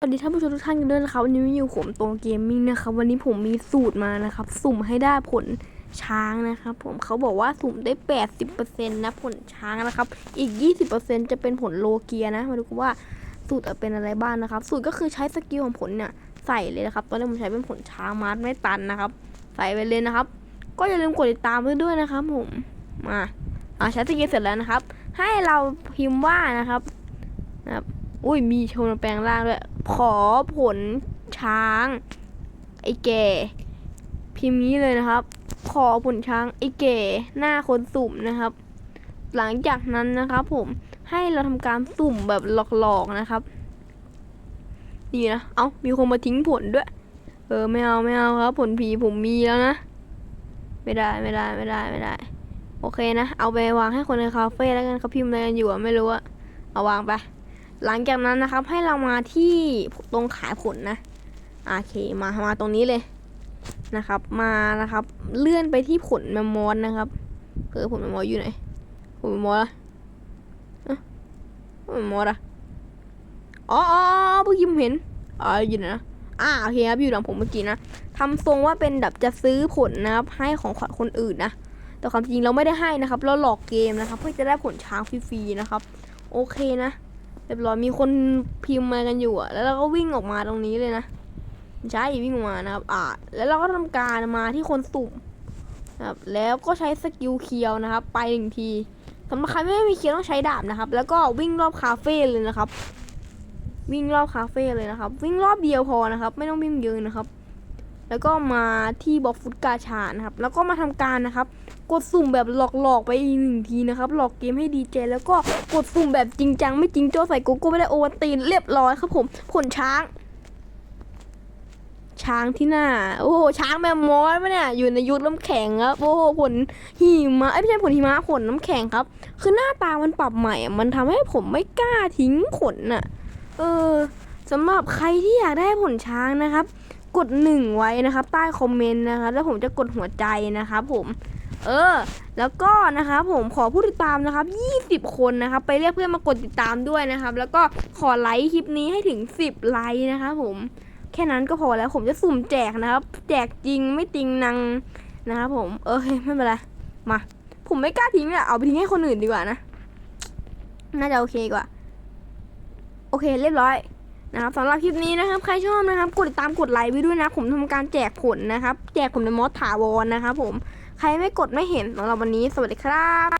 สวัสดีท่านผู้ชมทุกท่านกันด้วยนะครับวันนี้มีอยู่ผมตรงเกมมิ่งนะครับวันนี้ผมมีสูตรมานะครับ สุ่มให้ได้ผลช้างนะครับ ผมเขาบอกว่าสุ่มได้ 80%นะผลช้างนะครับ อีก 20%จะเป็นผลโลเกียนะมาดูกันว่าสูตรเป็นอะไรบ้างนะครับ สูตรก็คือใช้สกิลของผลเนี่ยใส่เลยนะครับ ตอนนี้ผมใช้เป็นผลช้างมาร์ทไม่ตันนะครับ ใส่ไปเลยนะครับ ก็อย่าลืมกดติดตามด้วยด้วยนะครับ ผมมาอ่าใช้สกิลเสร็จแล้วนะครับ ให้เราพิมพ์ว่านะครับนะครับ อุ้ยมีโชว์แปลงร่างด้วย ขอผลช้าง ไอ้แก่ พิมพ์นี้เลยนะครับ ขอผลช้าง ไอ้แก่ หน้าคนสุ่มนะครับ หลังจากนั้นนะครับ ผมให้เราทำการสุ่มแบบหลอกๆนะครับ นี่นะ เอามีคนมาทิ้งผลด้วย เออไม่เอาไม่เอาครับ ผลผีผมมีแล้วนะ ไม่ได้ไม่ได้ไม่ได้ไม่ได้ โอเคนะ เอาไปวางให้คนในคาเฟ่แล้วกันเขาพิมพ์อะไรกันอยู่อะไม่รู้อะเอาวางไป หลังจากนั้นนะครับให้เรามาที่ตรงขายผลนะโอเคมามาตรงนี้เลยนะครับ มานะครับเลื่อนไปที่ผลแมมมอสนะครับเออผลแมมมอสอยู่ไหนผลแมมมอสอะเอ๊ะผลแมมมอสอะอ๋อเมื่อกี้ผมเห็นอ๋ออยู่ไหนนะอ่าโอเคครับอยู่หลังผมเมื่อกี้นะทำทรงว่าเป็นแบบจะซื้อผลนะครับ ให้ของขวัญคนอื่นนะแต่ความจริงเราไม่ได้ให้นะครับ เราหลอกเกมนะครับ เพื่อจะได้ผลช้างฟรีๆนะครับ โอเคนะ เรียบร้อยมีคนพิมพ์มากันอยู่อะแล้วเราก็วิ่งออกมาตรงนี้เลยนะใช่วิ่งออกมานะครับ อ่า แล้วเราก็ทำการมาที่คนสุ่มนะครับ แล้วก็ใช้สกิลเคียวนะครับ ไปหนึ่งทีสำหรับใครไม่มีเคียวต้องใช้ดาบนะครับ แล้วก็วิ่งรอบคาเฟ่เลยนะครับ วิ่งรอบคาเฟ่เลยนะครับ วิ่งรอบเดียวพอนะครับ ไม่ต้องวิ่งเยอะนะครับ แล้วก็มาที่บล็อกฟุตกาชานะครับ แล้วก็มาทำการนะครับ กดสุ่มแบบหลอกๆไปอีกหนึ่งทีนะครับ หลอกเกมให้ดีเจแล้วก็กดสุ่มแบบจริงจังไม่จริงโจ้ใส่โกโก้ไม่ได้โอวัตีนเรียบร้อยครับผมผลช้าง ช้างที่หน้า โอ้โหช้างแมมมอสปะเนี่ยอยู่ในยุคน้ำแข็งครับโอ้โหผลหิมะเอ้ยไม่ใช่ผลหิมะผลน้ำแข็งครับ คือหน้าตามันปรับใหม่มันทำให้ผมไม่กล้าทิ้งผลน่ะ เออสำหรับใครที่อยากได้ผลช้างนะครับ กดหนึ่งไว้นะครับ ใต้คอมเมนต์นะครับแล้วผมจะกดหัวใจนะครับผม เออ แล้วก็นะครับผมขอผู้ติดตามนะครับ 20 คนนะครับ ไปเรียกเพื่อนมากดติดตามด้วยนะครับ แล้วก็ขอไลค์คลิปนี้ให้ถึง 10ไลค์นะครับผมแค่นั้นก็พอแล้วผมจะสุ่มแจกนะครับ แจกจริงไม่จริงนังนะครับผมเออไม่เป็นไรมาผมไม่กล้าทิ้งอะเอาไปทิ้งให้คนอื่นดีกว่านะ น่าจะโอเคกว่า โอเคเรียบร้อย นะครับสำหรับคลิปนี้นะครับใครชอบนะครับกดติดตามกดไลค์ไว้ด้วยนะ ผมทำการแจกผลนะครับ แจกผลในมอสถาวรนะครับผมใครไม่กดไม่เห็นสำหรับวันนี้สวัสดีครับ